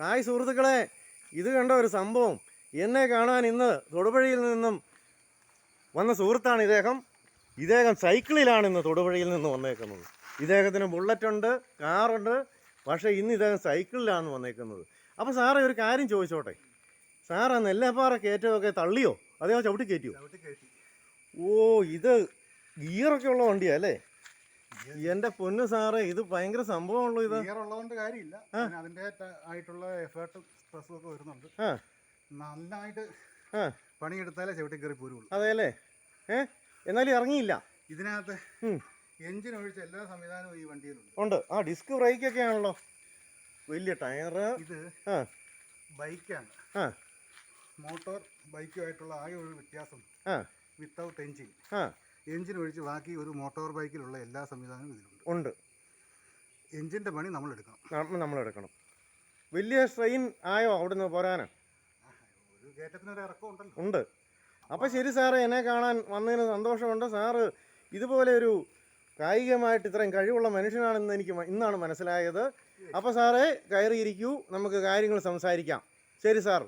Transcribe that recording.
Hi സുഹൃത്തുക്കളെ ഇത് കണ്ട ഒരു സംഭവം. എന്നെ കാണാൻ ഇന്ന് തൊടുപുഴയിൽ നിന്നും വന്ന സുഹൃത്താണ് ഇദ്ദേഹം. ഇദ്ദേഹം സൈക്കിളിലാണ് ഇന്ന് തൊടുപുഴയിൽ നിന്ന് വന്നേക്കുന്നത്. ഇദ്ദേഹത്തിന് ബുള്ളറ്റ് ഉണ്ട് കാറുണ്ട് പക്ഷേ ഇന്ന് ഇദ്ദേഹം സൈക്കിളിലാണ് വന്നേക്കുന്നത്. അപ്പോൾ സാറേ ഒരു കാര്യം ചോദിച്ചോട്ടെ? ആ നെല്ലപ്പാറ കയറ്റമൊക്കെ തള്ളിയോ? അതോ ചവിട്ടി കയറ്റിയോ? ഓ ഇത് ഗിയറൊക്കെ ഉള്ള വണ്ടിയാ അല്ലേ? എന്റെ പൊന്നു സാറേ ഇത് ഭയങ്കര സംഭവമുള്ളൂ ഇത്. ഉള്ളതുകൊണ്ട് കാര്യമില്ല. അതിന്റെ ആയിട്ടുള്ള എഫേർട്ടും സ്ട്രെസ്സും ഒക്കെ വരുന്നുണ്ട്. നന്നായിട്ട് പണിയെടുത്താലേ ചവിട്ടി കയറി പോരുള്ളൂ. അതെ അല്ലേ ഏ? എന്നാലും ഇറങ്ങിയില്ല. ഇതിനകത്ത് എഞ്ചിൻ ഒഴിച്ച് എല്ലാ സംവിധാനവും ഈ വണ്ടിയിലുണ്ട്. ഉണ്ട്. ആ ഡിസ്ക് ബ്രേക്ക് ഒക്കെ ആണല്ലോ. വലിയ ടയർ ഇത് ബൈക്കാണ് മോട്ടോർ ബൈക്കുമായിട്ടുള്ള ആകെ ഒരു വ്യത്യാസം. വിത്തൗട്ട് എഞ്ചിൻ എഞ്ചിൻ ഒഴിച്ച് ബാക്കി ഒരു മോട്ടോർ ബൈക്കിലുള്ള എല്ലാ സംവിധാനങ്ങളും ഇതിലുണ്ട്. ഉണ്ട്. എഞ്ചിന്റെ പണി നമ്മൾ എടുക്കണം നമ്മൾ എടുക്കണം വലിയ സ്ട്രെയിൻ ആയോ അവിടുന്ന് പോരാന്? ഒരു കയറ്റത്തിന് ഒരു ഇറക്കം ഉണ്ടല്ലോ. ഉണ്ട്. അപ്പോൾ ശരി സാറേ എന്നെ കാണാൻ വന്നതിന് സന്തോഷമുണ്ട്. സാറ് ഇതുപോലെ ഒരു കായികമായിട്ട് ഇത്രയും കഴിവുള്ള മനുഷ്യനാണെന്ന് എനിക്ക് ഇന്നാണ് മനസ്സിലായത്. അപ്പോൾ സാറേ കയറിയിരിക്കൂ. നമുക്ക് കാര്യങ്ങൾ സംസാരിക്കാം. ശരി സാർ.